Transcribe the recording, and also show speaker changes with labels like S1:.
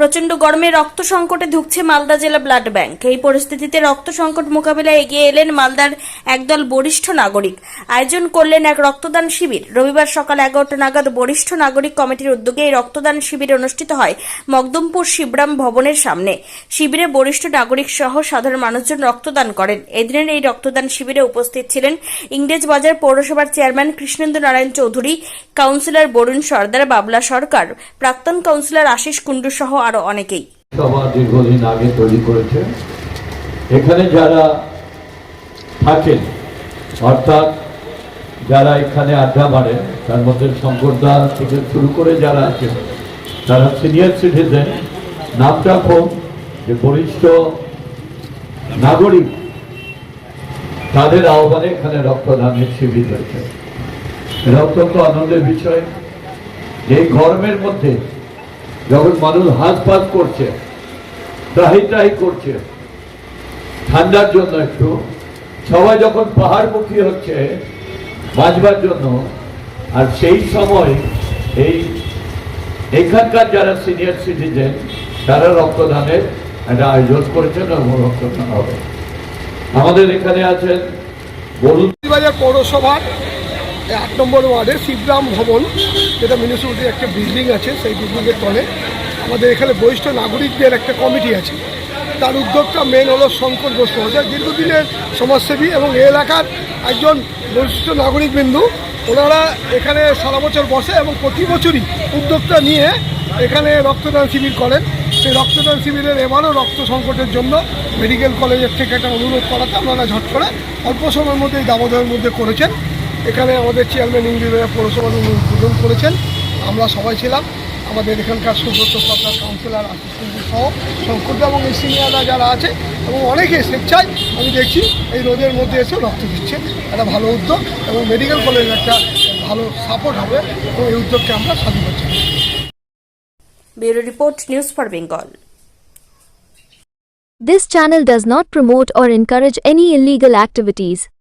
S1: প্রচণ্ড গরমে রক্ত সংকটে ধুকছে মালদা জেলা ব্লাড ব্যাংক। এই পরিস্থিতিতে রক্ত সংকট মোকাবিলায় এগিয়ে এলেন মালদার একদল বরিষ্ঠ নাগরিক। আয়োজন করলেন এক রক্তদান শিবির। রবিবার সকাল এগারোটা নাগাদ বরিষ্ঠ নাগরিক কমিটির উদ্যোগে এই রক্তদান শিবির অনুষ্ঠিত হয় মকদমপুর শিবরাম ভবনের সামনে। শিবিরে বরিষ্ঠ নাগরিক সহ সাধারণ মানুষজন রক্তদান করেন। এদিনের এই রক্তদান শিবিরে উপস্থিত ছিলেন ইংরেজবাজার পৌরসভার চেয়ারম্যান কৃষ্ণেন্দ্র নারায়ণ চৌধুরী, কাউন্সিলর বরুণ সর্দার, বাবলা সরকার, প্রাক্তন কাউন্সিলর আশিস কুণ্ডু সহ আরও অনেকেই।
S2: সভা দীর্ঘদিন আগে তৈরি করেছে। এখানে যারা থাকেন, অর্থাৎ যারা এখানে আড্ডা মারেন, তার মধ্যে শঙ্করদা থেকে শুরু করে যারা আছেন, তারা সিনিয়র সিটিজেন, নামটা খুব যে বরিষ্ঠ নাগরিক, তাদের আহ্বানে এখানে রক্তদানের শিবির হয়েছে এটা অত্যন্ত আনন্দের বিষয়। যে গরমের মধ্যে যখন মানুষ হাত পাত করছে ত্রাহি ত্রাহি করছে, ঠান্ডার জন্য একটু সবাই যখন পাহাড়মুখী হচ্ছে, বাঁচবার জন্য, আর সেই সময় এই এখানকার যারা সিনিয়র সিটিজেন তারা রক্তদানের একটা আয়োজন করেছেন এবং রক্তদান হবে। আমাদের এখানে আছেন
S3: বাজার পৌরসভার আট নম্বর ওয়ার্ডে শিবরাম ভবন। যেটা মিউনিসিপ্যালিটির একটা বিল্ডিং আছে, সেই বিল্ডিংয়ের তলে। আমাদের এখানে বরিষ্ঠ নাগরিকদের একটা কমিটি আছে। তার উদ্যোগটা মেন হলো শঙ্কর ঘোষ মহাশয়। দীর্ঘদিনের সমাজসেবী এবং এই এলাকার একজন বরিষ্ঠ নাগরিক বিন্দু ওনারা এখানে সারা বছর বসে এবং প্রতি বছরই উদ্যোগটা নিয়ে এখানে রক্তদান শিবির করেন। সেই রক্তদান শিবিরের এবারও রক্ত সংকটের জন্য মেডিকেল কলেজের থেকে একটা অনুরোধ করাতে আপনারা ঝট করে অল্প সময়ের মধ্যে এই দামোদরের মধ্যে করেছেন। এখানে আমাদের চেয়ারম্যান ইংরেজ পৌরসভার উনি উদ্বোধন করেছেন। আমরা সবাই ছিলাম। আমাদের এখানকার সুব্রত সরকার কাউন্সিলর আশিস সহ শঙ্করদা এবং এই সিনিয়ররা যারা আছে এবং অনেকে স্বেচ্ছায় আমি দেখছি এই রোদের মধ্যে এসে রক্ত দিচ্ছে। একটা ভালো উদ্যোগ এবং মেডিকেল কলেজের একটা ভালো সাপোর্ট হবে এবং এই উদ্যোগকে আমরা সাধু করছি।
S1: Bureau report news for Bengal.
S4: This channel does not promote or encourage any illegal activities.